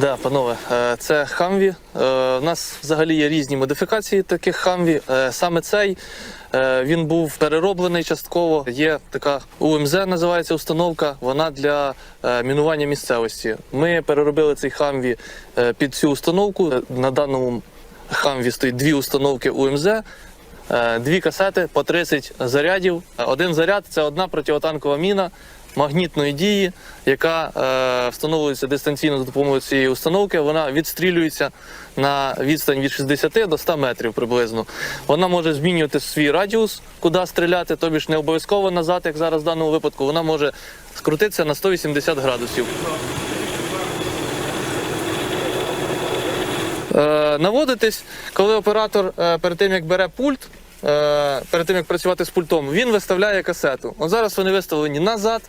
Да, панове, е, це хамві. Е, У нас взагалі є різні модифікації таких хамві. Е, Саме цей е, він був перероблений частково. Є така УМЗ, називається установка. Вона для е, мінування місцевості. Ми переробили цей хамві е, під цю установку. Е, На даному хамві стоїть дві установки УМЗ. Е, Дві касети по 30 зарядів. Е, Один заряд це одна противотанкова міна магнітної дії, яка е, встановлюється дистанційно за допомогою цієї установки. Вона відстрілюється на відстань від 60 до 100 метрів приблизно. Вона може змінювати свій радіус, куди стріляти, тобі ж не обов'язково назад, як зараз в даному випадку. Вона може скрутитися на 180 градусів. Е, наводитись, коли оператор е, перед тим як бере пульт, перед тим як працювати з пультом, він виставляє касету. От зараз вони виставлені назад.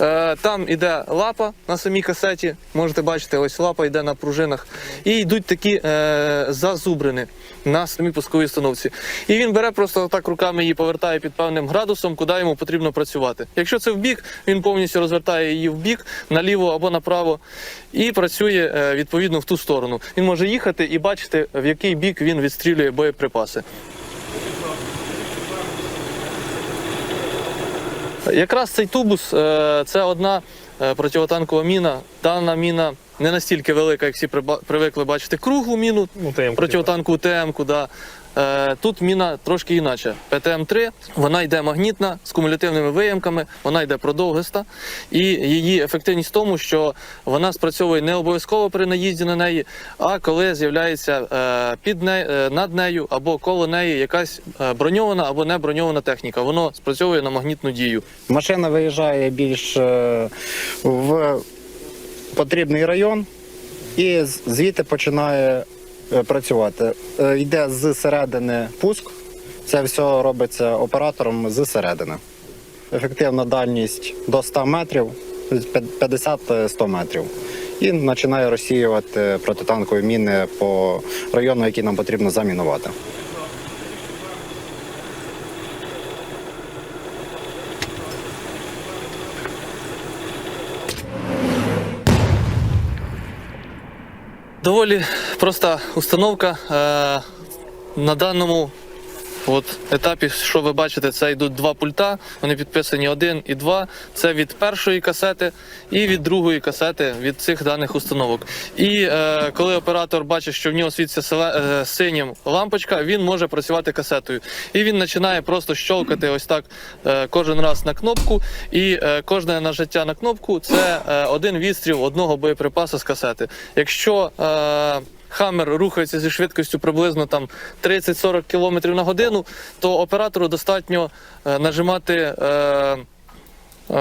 Е, там іде лапа на самій касеті. Можете бачити, ось лапа йде на пружинах. І йдуть такі е, зазубрини на самій пусковій установці. І він бере просто так руками її повертає під певним градусом, куди йому потрібно працювати. Якщо це в бік, він повністю розвертає її в бік, наліво або направо, і працює е, відповідно в ту сторону. Він може їхати і бачити, в який бік він відстрілює боєприпаси. Якраз цей тубус е, це одна е, противотанкова міна. Дана міна не настільки велика, як всі привикли бачити круглу міну, Ну, противотанкову ТМ-ку. Да. Е, Тут міна трошки інакше. ПТМ-3, вона йде магнітна з кумулятивними виямками, вона йде продовгиста. І її ефективність в тому, що вона спрацьовує не обов'язково при наїзді на неї, а коли з'являється е, під не, е, над нею або коло неї якась броньована або не броньована техніка. Воно спрацьовує на магнітну дію. Машина виїжджає більш в потрібний район і звідти починає працювати. Е, Йде з середини пуск. Це все робиться оператором з середини. Ефективна дальність до 100 метрів, 50-100 метрів. І починає розсіювати протитанкові міни по району, який нам потрібно замінувати. Доволі проста установка. Е, на даному от, етапі, що ви бачите, це йдуть два пульта. Вони підписані один і два. Це від першої касети і від другої касети від цих даних установок. І е, коли оператор бачить, що в нього світиться е, синім лампочка, він може працювати касетою. І він починає просто щолкати ось так е, кожен раз на кнопку. І е, кожне нажиття на кнопку це е, один відстріл одного боєприпасу з касети. Якщо е, Хаммер рухається зі швидкістю приблизно там 30-40 км на годину, то оператору достатньо е, нажимати е,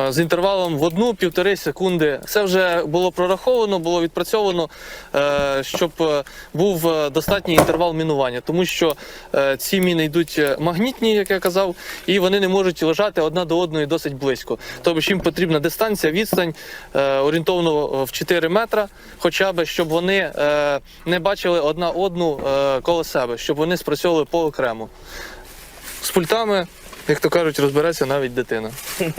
з інтервалом в одну-півтори секунди. Це вже було прораховано, було відпрацьовано, е, щоб е, був е, достатній інтервал мінування, тому що е, ці міни йдуть е, магнітні, як я казав, і вони не можуть лежати одна до одної досить близько. Тобто їм потрібна дистанція, відстань е, орієнтовно в 4 метра, хоча б, щоб вони е, не бачили одна одну е, коло себе, щоб вони спрацьовували поокремо. З пультами, як то кажуть, розбереться навіть дитина.